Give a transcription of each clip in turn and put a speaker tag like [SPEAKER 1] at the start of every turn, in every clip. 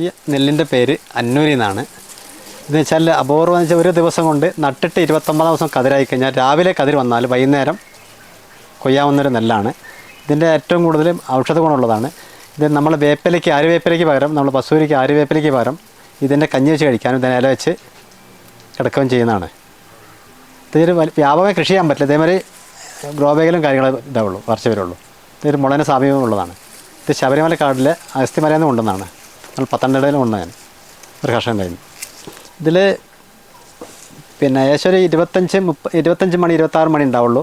[SPEAKER 1] ഈ നെല്ലിന്റെ പേര് അന്നൂരി എന്നാണ്. എന്ന് വെച്ചാൽ അപൂർവം എന്ന് വെച്ചാൽ ഒരു ദിവസം കൊണ്ട് നട്ടിട്ട് ഇരുപത്തൊമ്പതാം ദിവസം കതിരായി കഴിഞ്ഞാൽ രാവിലെ കതിർ വന്നാൽ വൈകുന്നേരം കൊയ്യാവുന്നൊരു നെല്ലാണ്. ഇതിന്റെ ഏറ്റവും കൂടുതൽ ഔഷധ ഗുണമുള്ളതാണ്. ഇത് നമ്മൾ വേപ്പിലയ്ക്ക് ആര്യവേപ്പിലയ്ക്ക് പകരം നമ്മൾ പസൂരിക്ക് ആര്യവേപ്പിലയ്ക്ക് പകരം ഇതിന്റെ കഞ്ഞി വെച്ച് കഴിക്കാനും ഇതിനെ ഇല വെച്ച് കിടക്കുകയും ചെയ്യുന്നതാണ്. ഇതൊരു വ്യാപക കൃഷി ചെയ്യാൻ പറ്റില്ല. ഇതേമാതിരി ഗ്രോബേഗിലും കാര്യങ്ങളും ഇതാവുള്ളൂ കുറച്ച് വരുള്ളൂ ഇതൊരു മുളനെ സാമീപ്യമുള്ളതാണ് ഇത് ശബരിമല കാടിലെ അഗസ്തിമലയിൽ നിന്ന് കൊണ്ടുവന്നതാണ്. നമ്മൾ ഉണ്ട് ഞാൻ. ഒരു കർഷകൻ കഴിഞ്ഞു. ഇതിൽ പിന്നെ ഏകദേശം ഇരുപത്തഞ്ച് മുപ്പ ഇരുപത്തഞ്ച് മണി ഇരുപത്താറ് മണി ഉണ്ടാവുള്ളൂ.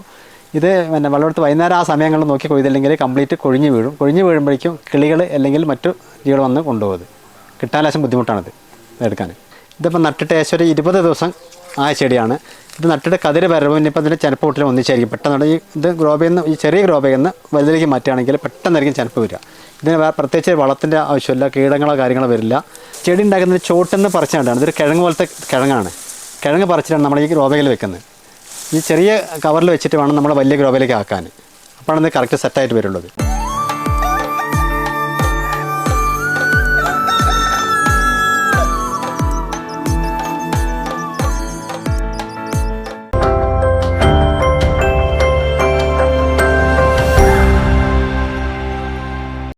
[SPEAKER 1] ഇത് പിന്നെ വെള്ളമെടുത്ത് വൈകുന്നേരം ആ സമയങ്ങളിൽ നോക്കി കൊയ്തില്ലെങ്കിൽ കംപ്ലീറ്റ് കൊഴിഞ്ഞ് വീഴും. കൊഴിഞ്ഞ് വീഴുമ്പോഴേക്കും കിളികൾ അല്ലെങ്കിൽ മറ്റു ജീവികൾ വന്ന് കൊണ്ടുപോകും കിട്ടാൻ ലേശം ബുദ്ധിമുട്ടാണിത് എടുക്കാൻ. ഇതിപ്പോൾ നട്ടിട്ട് ഏകദേശം ഇരുപത് ദിവസം ആയ ചെടിയാണ്. ഇത് നട്ടിട്ട് കതിര് വരവ് ഇനിയിപ്പോൾ അതിന്റെ ചെനപ്പ് പൊട്ടിൽ ഒന്നിച്ചായിരിക്കും. പെട്ടെന്ന് ഈ ഇത് ഗ്രോബയിൽ ഈ ചെറിയ ഗ്രോബയിൽ നിന്ന് വലുതിലേക്ക് മാറ്റുകയാണെങ്കിൽ പെട്ടെന്നായിരിക്കും ചെനപ്പ് വരിക. ഇതിന് വേറെ പ്രത്യേകിച്ച് വളത്തിന്റെ ആവശ്യമില്ല കീടങ്ങളോ കാര്യങ്ങളോ വരില്ല. ചെടി ഉണ്ടാക്കുന്നത് ചോട്ടെന്ന് പറിച്ചുകൊണ്ടാണ് ഇതൊരു കിഴങ്ങ് പോലത്തെ കിഴങ്ങാണ്. കിഴങ്ങ് പറിച്ചിട്ടാണ് നമ്മൾ ഈ ഗ്രോബയിൽ വെക്കുന്നത്. ഈ ചെറിയ കവറിൽ വെച്ചിട്ട് വേണം നമ്മൾ വലിയ ഗ്രോബയിലേക്ക് ആക്കാൻ. അപ്പോഴാണ് ഇത് കറക്റ്റ് സെറ്റായിട്ട് വരുള്ളത്.